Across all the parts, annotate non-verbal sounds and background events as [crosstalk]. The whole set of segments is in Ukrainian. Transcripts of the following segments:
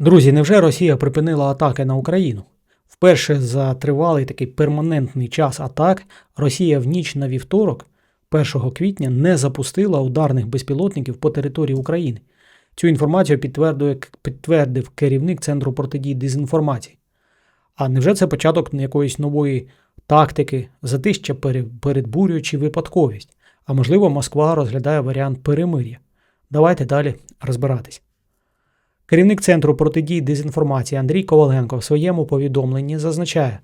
Друзі, невже Росія припинила атаки на Україну? Вперше за тривалий такий перманентний час атак Росія в ніч на вівторок, 1 квітня, не запустила ударних безпілотників по території України. Цю інформацію підтвердує, підтвердив керівник Центру протидії дезінформації. А невже це початок якоїсь нової тактики, затища пере- передбурює чи випадковість? А можливо, Москва розглядає варіант перемир'я. Давайте далі розбиратись. Керівник Центру протидії дезінформації Андрій Коваленко в своєму повідомленні зазначає,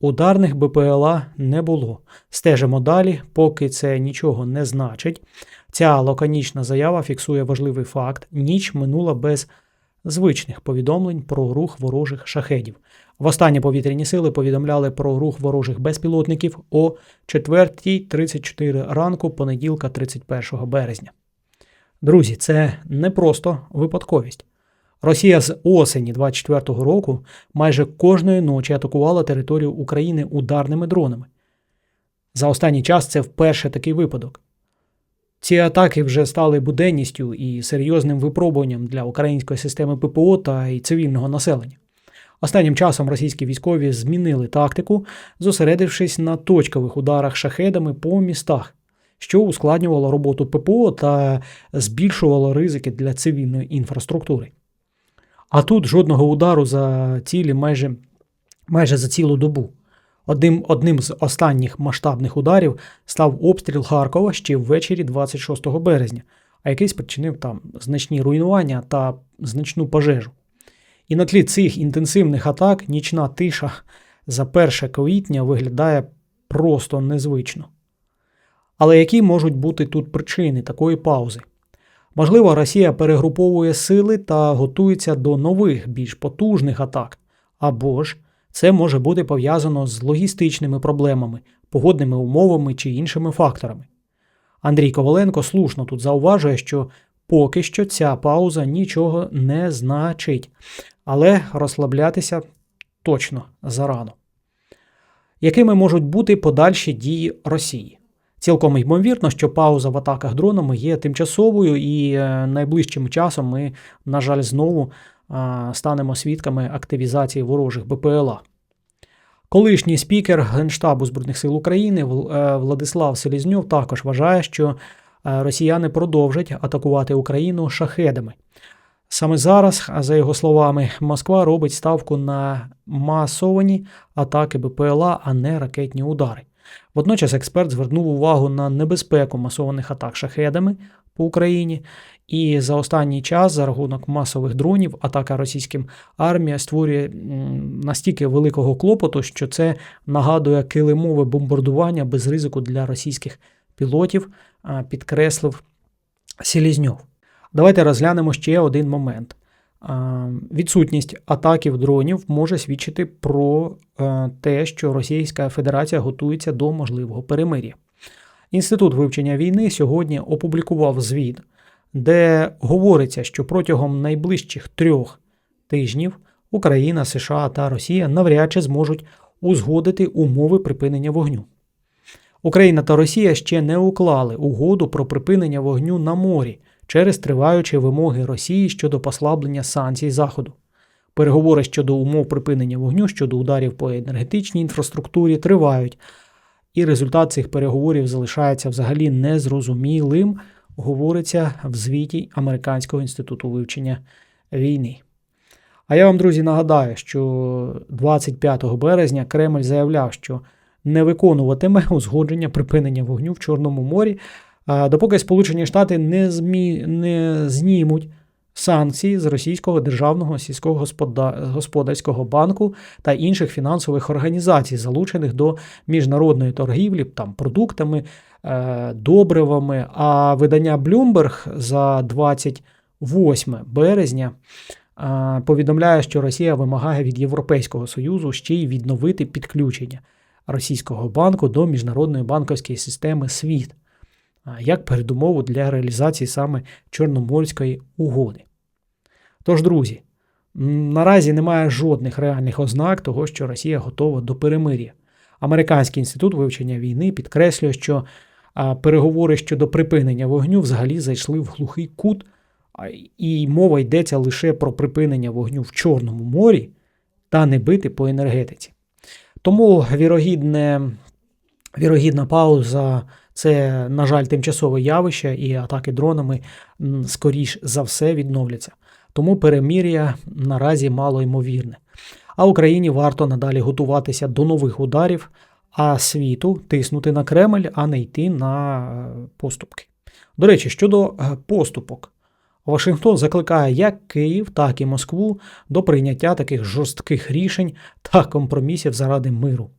ударних БПЛА не було. Стежимо далі, поки це нічого не значить. Ця лаконічна заява фіксує важливий факт: ніч минула без звичних повідомлень про рух ворожих шахедів. Востаннє повітряні сили повідомляли про рух ворожих безпілотників о 4.34 ранку понеділка 31 березня. Друзі, це не просто випадковість. Росія з осені 24-го року майже кожної ночі атакувала територію України ударними дронами. За останній час це вперше такий випадок. Ці атаки вже стали буденністю і серйозним випробуванням для української системи ППО та і цивільного населення. Останнім часом російські військові змінили тактику, зосередившись на точкових ударах шахедами по містах, що ускладнювало роботу ППО та збільшувало ризики для цивільної інфраструктури. А тут жодного удару за цілі майже, майже за цілу добу. Одним, одним з останніх масштабних ударів став обстріл Харкова ще ввечері 26 березня, а який спричинив там значні руйнування та значну пожежу. І на тлі цих інтенсивних атак нічна тиша за 1 квітня виглядає просто незвично. Але які можуть бути тут причини такої паузи? Можливо, Росія перегруповує сили та готується до нових, більш потужних атак, або ж це може бути пов'язано з логістичними проблемами, погодними умовами чи іншими факторами. Андрій Коваленко слушно тут зауважує, що поки що ця пауза нічого не значить, але розслаблятися точно зарано. Якими можуть бути подальші дії Росії? Цілком ймовірно, що пауза в атаках дронами є тимчасовою, і е, найближчим часом ми, на жаль, знову е, станемо свідками активізації ворожих БПЛА. Колишній спікер Генштабу Збройних сил України е, Владислав Селізньов також вважає, що росіяни продовжать атакувати Україну шахедами. Саме зараз, за його словами, Москва робить ставку на масовані атаки БПЛА, а не ракетні удари. Водночас експерт звернув увагу на небезпеку масованих атак шахедами по Україні, і за останній час, за рахунок масових дронів, атака російським армія створює настільки великого клопоту, що це нагадує килимове бомбардування без ризику для російських пілотів, підкреслив Селізньов. Давайте розглянемо ще один момент. Відсутність атаків дронів може свідчити про е, те, що Російська Федерація готується до можливого перемир'я. Інститут вивчення війни сьогодні опублікував звіт, де говориться, що протягом найближчих трьох тижнів Україна, США та Росія навряд чи зможуть узгодити умови припинення вогню. Україна та Росія ще не уклали угоду про припинення вогню на морі через триваючі вимоги Росії щодо послаблення санкцій Заходу. Переговори щодо умов припинення вогню щодо ударів по енергетичній інфраструктурі тривають, і результат цих переговорів залишається взагалі незрозумілим, говориться в звіті Американського інституту вивчення війни. А я вам, друзі, нагадаю, що 25 березня Кремль заявляв, що не виконуватиме [laughs] узгодження припинення вогню в Чорному морі, допоки Сполучені Штати не, змі... не знімуть санкції з Російського державного сільськогосподарського банку та інших фінансових організацій, залучених до міжнародної торгівлі там, продуктами, е, добривами. А видання Bloomberg за 28 березня е, повідомляє, що Росія вимагає від Європейського Союзу ще й відновити підключення російського банку до міжнародної банківської системи СВІФТ а, як передумову для реалізації саме Чорноморської угоди. Тож, друзі, наразі немає жодних реальних ознак того, що Росія готова до перемир'я. Американський інститут вивчення війни підкреслює, що переговори щодо припинення вогню взагалі зайшли в глухий кут, І мова йдеться лише про припинення вогню в Чорному морі та не бити по енергетиці. Тому вірогідне, вірогідна пауза це, на жаль, тимчасове явище, і атаки дронами скоріш за все відновляться. Тому перемір'я наразі мало ймовірне. А Україні варто надалі готуватися до нових ударів, а світу тиснути на Кремль, а не йти на е, поступки. До речі, щодо е, поступок, Вашингтон закликає як Київ, так і Москву до прийняття таких жорстких рішень та компромісів заради миру.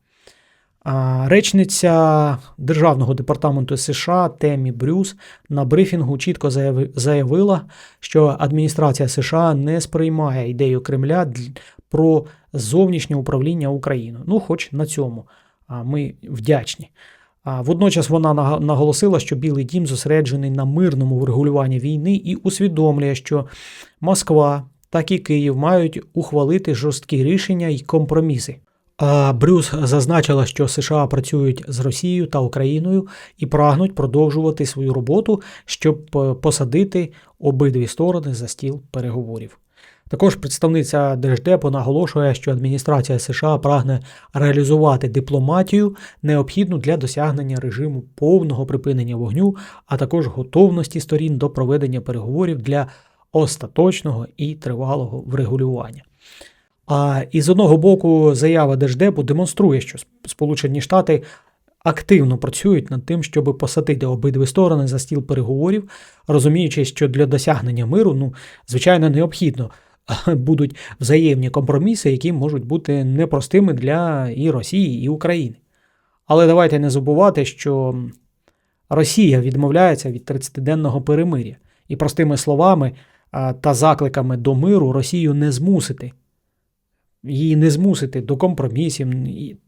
Речниця Державного департаменту США Темі Брюс на брифінгу чітко заяви- заявила, що адміністрація США не сприймає ідею Кремля про зовнішнє управління Україною. Ну, хоч на цьому ми вдячні. Водночас вона наголосила, що Білий дім зосереджений на мирному врегулюванні війни і усвідомлює, що Москва, так і Київ мають ухвалити жорсткі рішення і компроміси. Брюс зазначила, що США працюють з Росією та Україною і прагнуть продовжувати свою роботу, щоб е, посадити обидві сторони за стіл переговорів. Також представниця Держдепу наголошує, що адміністрація США прагне реалізувати дипломатію, необхідну для досягнення режиму повного припинення вогню, а також готовності сторін до проведення переговорів для остаточного і тривалого врегулювання. А і з одного боку, заява Держдепу демонструє, що Сполучені Штати активно працюють над тим, щоб посадити обидві сторони за стіл переговорів, розуміючи, що для досягнення миру, ну, звичайно, необхідно будуть взаємні компроміси, які можуть бути непростими для і Росії, і України. Але давайте не забувати, що Росія відмовляється від 30-денного перемир'я, і простими словами та закликами до миру Росію не змусити. Її не змусити до компромісів,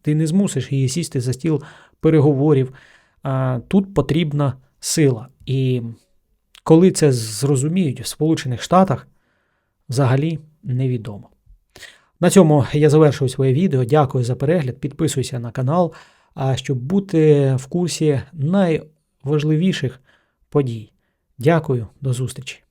ти не змусиш її сісти за стіл переговорів. Тут потрібна сила. І коли це зрозуміють в Сполучених Штатах, взагалі невідомо. На цьому я завершую своє відео. Дякую за перегляд. Підписуйся на канал, щоб бути в курсі найважливіших подій. Дякую, до зустрічі!